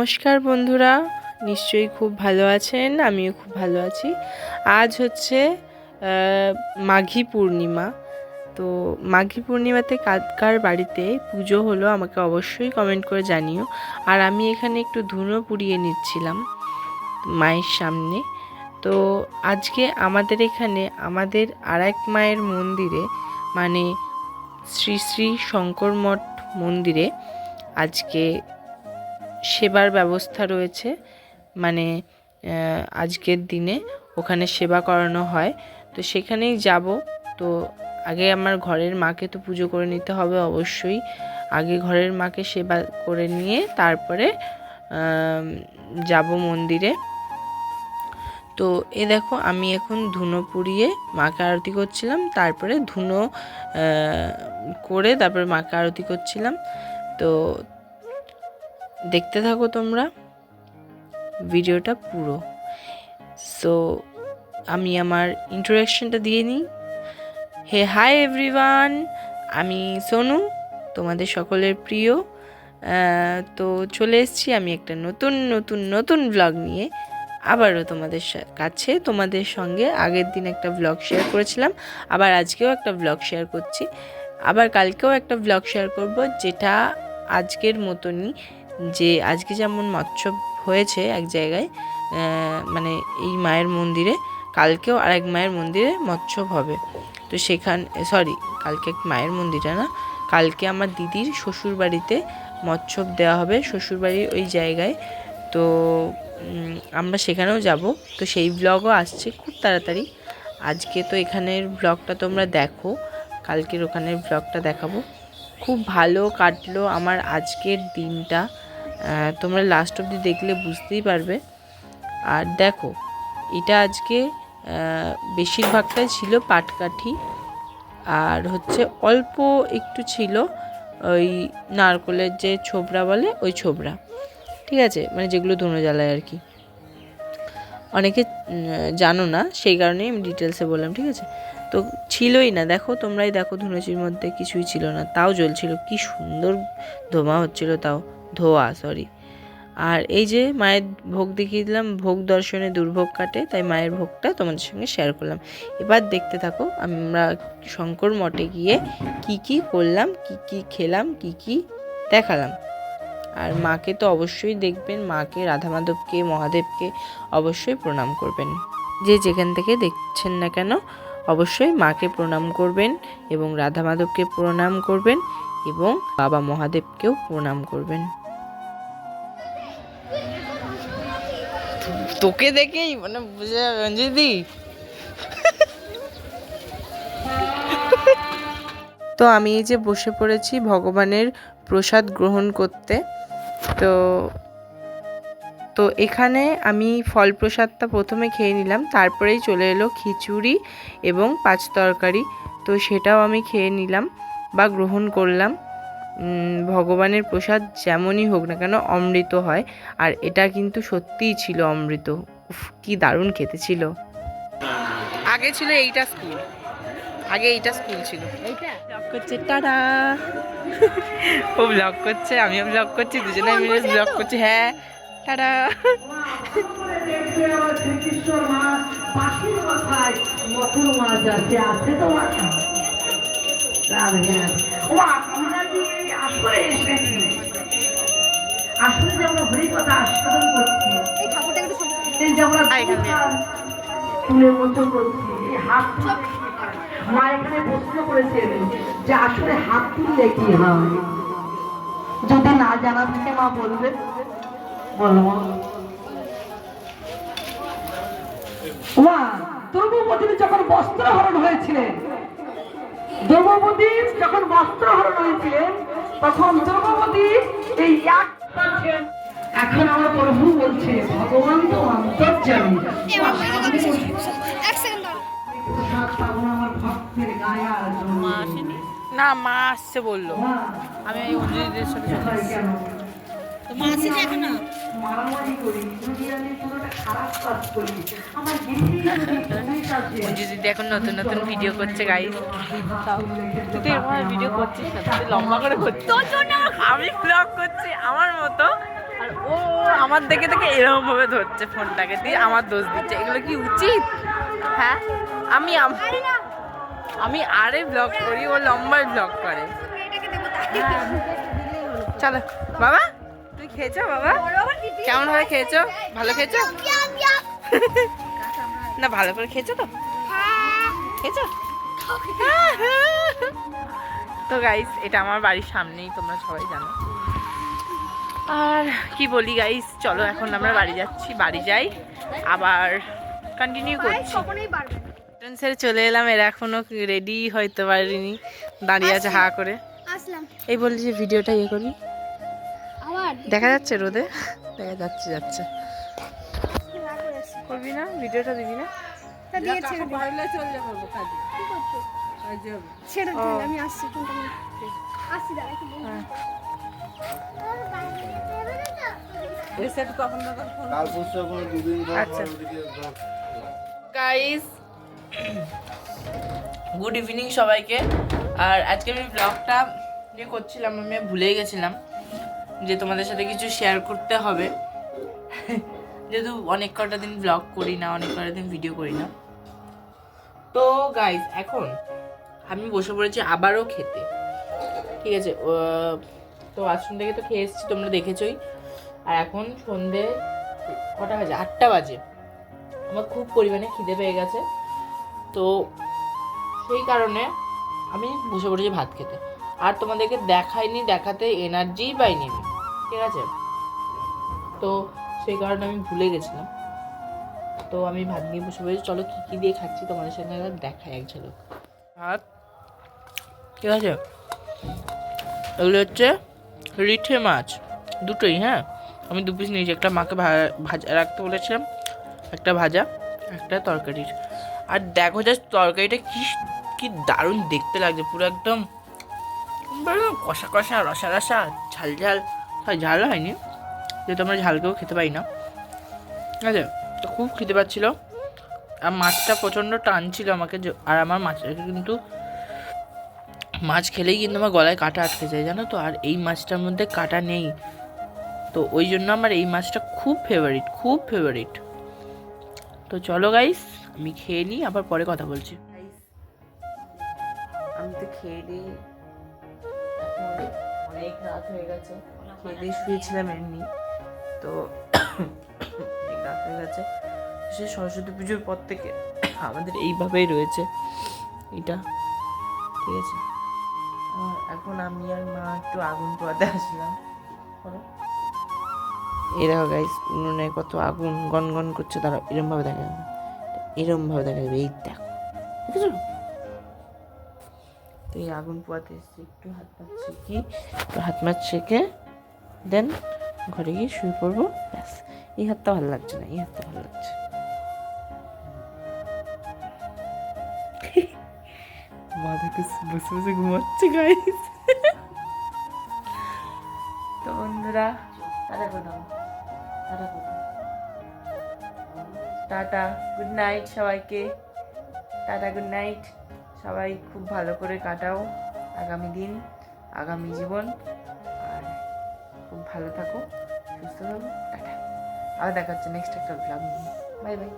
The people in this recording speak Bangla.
নমস্কার বন্ধুরা, নিশ্চয়ই খুব ভালো আছেন, আমিও খুব ভালো আছি। আজ হচ্ছে মাঘী পূর্ণিমা। তো মাঘী পূর্ণিমাতে কার বাড়িতে পুজো হলো আমাকে অবশ্যই কমেন্ট করে জানিও। আর আমি এখানে একটু ধুনো পুড়িয়ে নিচ্ছিলাম মায়ের সামনে। তো আজকে আমাদের এখানে, আমাদের আর এক মায়ের মন্দিরে মানে শ্রী শ্রী শঙ্কর মঠ মন্দিরে আজকে সেবার ব্যবস্থা রয়েছে। মানে আজকের দিনে ওখানে সেবা করানো হয়। তো সেখানেই যাব। তো আগে আমার ঘরের মাকে তো পুজো করে নিতে হবে অবশ্যই। আগে ঘরের মাকে সেবা করে নিয়ে তারপরে যাব মন্দিরে। তো এ দেখো, আমি এখন ধুনো পুড়িয়ে মাকে আরতি করছিলাম। তারপরে ধুনো করে তারপরে মাকে আরতি করছিলাম। তো দেখতে থাকো তোমরা। ভিডিওটা পুরো। সো আমি আমার ইন্ট্রোডাকশনটা দিয়ে নিই। হে হাই এভরিওয়ান আমি সোনু, তোমাদের সকলের প্রিয়। তো চলে এসেছি আমি একটা নতুন নতুন নতুন ব্লগ নিয়ে। আবারও তোমাদের কাছে তোমাদের সঙ্গে আগের দিন একটা ব্লগ শেয়ার করেছিলাম। আবার আজকেও একটা ব্লগ শেয়ার করছি। আবার কালকেও একটা ব্লগ শেয়ার করব, যেটা আজকের মতনই যে আজকে যেমন মৎসব হয়েছে এক জায়গায় মানে এই মায়ের মন্দিরে, কালকেও আর এক মায়ের মন্দিরে মৎসব হবে। তো সেখান সরি কালকে এক মায়ের মন্দিরে না, কালকে আমার দিদির শ্বশুর বাড়িতে মৎসব দেওয়া হবে, শ্বশুরবাড়ির ওই জায়গায়। তো আমরা সেখানেও যাব। তো সেই ব্লগও আসছে খুব তাড়াতাড়ি। আজকে তো এখানের ব্লগটা তোমরা দেখো, কালকের ওখানের ব্লগটা দেখাবো। খুব ভালো কাটলো আমার আজকের দিনটা। তোমরা লাস্ট অবধি দেখলে বুঝতেই পারবে। আর দেখো, এটা আজকে বেশিরভাগটাই ছিল পাটকাঠি, আর হচ্ছে অল্প একটু ছিল ওই নারকলের যে ছোবরা বলে, ওই ছোবড়া। ঠিক আছে? মানে যেগুলো ধুনো জ্বালায় আর কি। অনেকে জানো না, সেই কারণেই আমি ডিটেলসে বললাম, ঠিক আছে? তো ছিলই না, দেখো, তোমরাই দেখো ধুনুচির মধ্যে কিছুই ছিল না, তাও জ্বলছিল। কি সুন্দর ধোঁয়া হচ্ছিল তাও। ধোয়া সরি আর এই যে মায়ের ভোগ দেখিয়ে দিলাম, ভোগ দর্শনে দুর্ভোগ কাটে, তাই মায়ের ভোগটা তোমাদের সঙ্গে শেয়ার করলাম। এবার দেখতে থাকো, আমরা শঙ্কর মঠে গিয়ে কি কি করলাম, কি কি খেলাম, কি কি দেখালাম। আর মাকে তো অবশ্যই দেখবেন, মাকে রাধা মাধবকে মহাদেবকে অবশ্যই প্রণাম করবেন। যে যেখান থেকে দেখছেন না কেন, অবশ্যই মাকে প্রণাম করবেন এবং রাধা মাধবকে প্রণাম করবেন এবং বাবা মহাদেবকেও প্রণাম করবেন। তোকে দেখেই মানে বুঝে যাবেন দিদি তো আমি এই যে বসে পড়েছি ভগবানের প্রসাদ গ্রহণ করতে, তো তো এখানে আমি ফল প্রসাদটা প্রথমে খেয়ে নিলাম, তারপরেই চলে এলো খিচুড়ি এবং পাঁচ তরকারি, তো সেটাও আমি খেয়ে নিলাম বা গ্রহণ করলাম। ভগবানের প্রসাদ যেমনই হোক না কেন অমৃত হয়। আর এটা কিন্তু সত্যিই ছিল অমৃত। উফ কি দারুণ খেতে ছিল। আগে ছিল এইটা স্কুল। আগে এইটা স্কুল ছিল। ব্লগ করছে টাটা ও ব্লগ করছে আমিও ব্লগ করছি দুজনে মিলে ব্লগ করছি হ্যাঁ টাটা আছে আছে আসরে আসলে যে আমরা হরি কথা আস্বাদন করছি এই যে আমরা মতো করছি এই হাত? মা এখানে প্রশ্ন করেছেন যে আসলে হাত তুললে কি হয়? যদি না জানা থাকে মা বলবে। বলো মা। দ্রৌপদীর যখন বস্ত্রহরণ হয়েছিলেন দ্রৌপদীর যখন তখন দ্রৌপদী এই এক এখন আমার প্রভু বলছে ভগবান তো পাবো না মা আসছে বলল। আমি এই অঞ্জলিদের সাথে মা আসেনি এখনও? মারামারি করি যদি আমি পুরোটা খারাপ কাজ করি আমার গিন্নি যদি পুলিশ আসে অঞ্জলি দিদি এখন নতুন নতুন ভিডিও করছে গাইস তুই তো এরকম ভিডিও করছিস না তুই লম্বা করে করছিস আমি ব্লগ করছি আমার মতো। আর ও আমার দেখে দেখে এরকম ভাবে ধরছে ফোনটাকে। দিয়ে আমার দোষ দিচ্ছে এগুলো কি উচিত? হ্যাঁ? আমি আমি আরে ব্লগ করি ও লম্বাই ব্লগ করে। চলো বাবা। খেয়েছো বাবা? কেমন ভাবে খেয়েছো? ভালো খেয়েছো? না ভালো করে খেয়েছো তো? খেয়েছো? তো গাইস এটা আমার বাড়ির সামনেই তোমরা সবাই জানো। আর কি বলি গাইস চলো এখন আমরা বাড়ি যাচ্ছি বাড়ি যাই আবার কন্টিনিউ করছি। চলে এলাম এরা এখনও রেডি হইতে পারিনি দাঁড়িয়ে আছে হা করে। এই বললি যে ভিডিওটা ইয়ে করবি আবার দেখা যাচ্ছে রোদে দেখা যাচ্ছে যাচ্ছে। করবি না ভিডিওটা দিবি না। হ্যাঁ। আচ্ছা। গাইস গুড ইভিনিং সবাইকে আর আজকে আমি ব্লগটা যে করছিলাম আমি ভুলে গেছিলাম যে তোমাদের সাথে কিছু শেয়ার করতে হবে। যেহেতু অনেক কটা দিন ব্লগ করি না, অনেক কটা দিন ভিডিও করি না। তো গাইস এখন আমি বসে পড়েছি আবারও খেতে। ঠিক আছে তো আশ্রম থেকে তো খেয়ে এসেছি, তোমরা দেখেছই। আর এখন সন্ধে কটা বাজে? আটটা বাজে। আমার খুব পরিমাণে খিদে পেয়ে গেছে। তো সেই কারণে আমি বসে পড়েছি ভাত খেতে। আর তোমাদেরকে দেখাইনি, দেখাতে এনার্জিই পাইনি আমি। ঠিক আছে? তো সেই কারণে আমি ভুলে গেছিলাম। তো আমি ভাত নিয়ে বসে পড়েছি। চলো কী কী দিয়ে খাচ্ছি তোমাদের সঙ্গে দেখাই এক ঝলক। ভাত? ঠিক আছে। এগুলো হচ্ছে রিঠে মাছ। দুটোই হ্যাঁ? আমি দু পিস নিয়েছি। একটা মাকে ভাজা, রাখতে বলেছিলাম। একটা ভাজা, একটা তরকারির। আর দেখো জাস্ট তরকারিটা কি কি দারুণ দেখতে লাগছে। পুরো একদম কষা কষা, রসা রসা, ঝাল ঝাল। হয়, ঝাল হয়নি। যেহেতু আমরা ঝালকেও খেতে পাই না। ঠিক আছে, তো খুব খেতে পাচ্ছিল। আর মাছটা প্রচণ্ড টান ছিল আমাকে আর আমার মাছটাকে কিন্তু, মাছ খেলেই কিন্তু আমার গলায় কাটা আটকে যায়, জানো তো? আর এই মাছটার মধ্যে কাটা নেই। তো ওই জন্য আমার এই মাছটা খুব ফেভারিট খুব ফেভারিট তো চলো গাইস আমি খেয়ে নিই, আবার পরে কথা বলছি। আমি তো খেয়ে নিই। অনেক রাত হয়ে গেছে। খেয়ে দিয়ে শুয়েছিলাম এমনি। তো রাত হয়ে গেছে। সে সরস্বতী পুজোর পর থেকে আমাদের এইভাবেই রয়েছে। এটা, ঠিক আছে? এখন আমি আর মা একটু আগুন পোয়াতে আসলাম। এই দেখো গাইস উনুনে কত আগুন গন গন করছে। তারা এরম ভাবে দেখা যাবে। এরম ভাবে দেখা যাবে, এই দেখো। তো এই আগুন পোয়াতে এসেছি, একটু হাত মাছ শেখি হাত মাছ শেখে দেন ঘরে গিয়ে শুয়ে পড়ব ব্যাস। এই হাতটা ভালো লাগছে না এই হাতটা ভালো লাগছে। মা দেখে বসে বসে ঘুমাচ্ছে গাইস তো বন্ধুরা টাটা কোথাও টাটা কোথাও টাটা গুড নাইট সবাইকে। টাটা গুড নাইট সবাই খুব ভালো করে কাটাও আগামী দিন আগামী জীবন। ভালো থাকো সুস্থ থাকো টাটা। আবার দেখা হচ্ছে নেক্সট একটা ব্লগ বাই বাই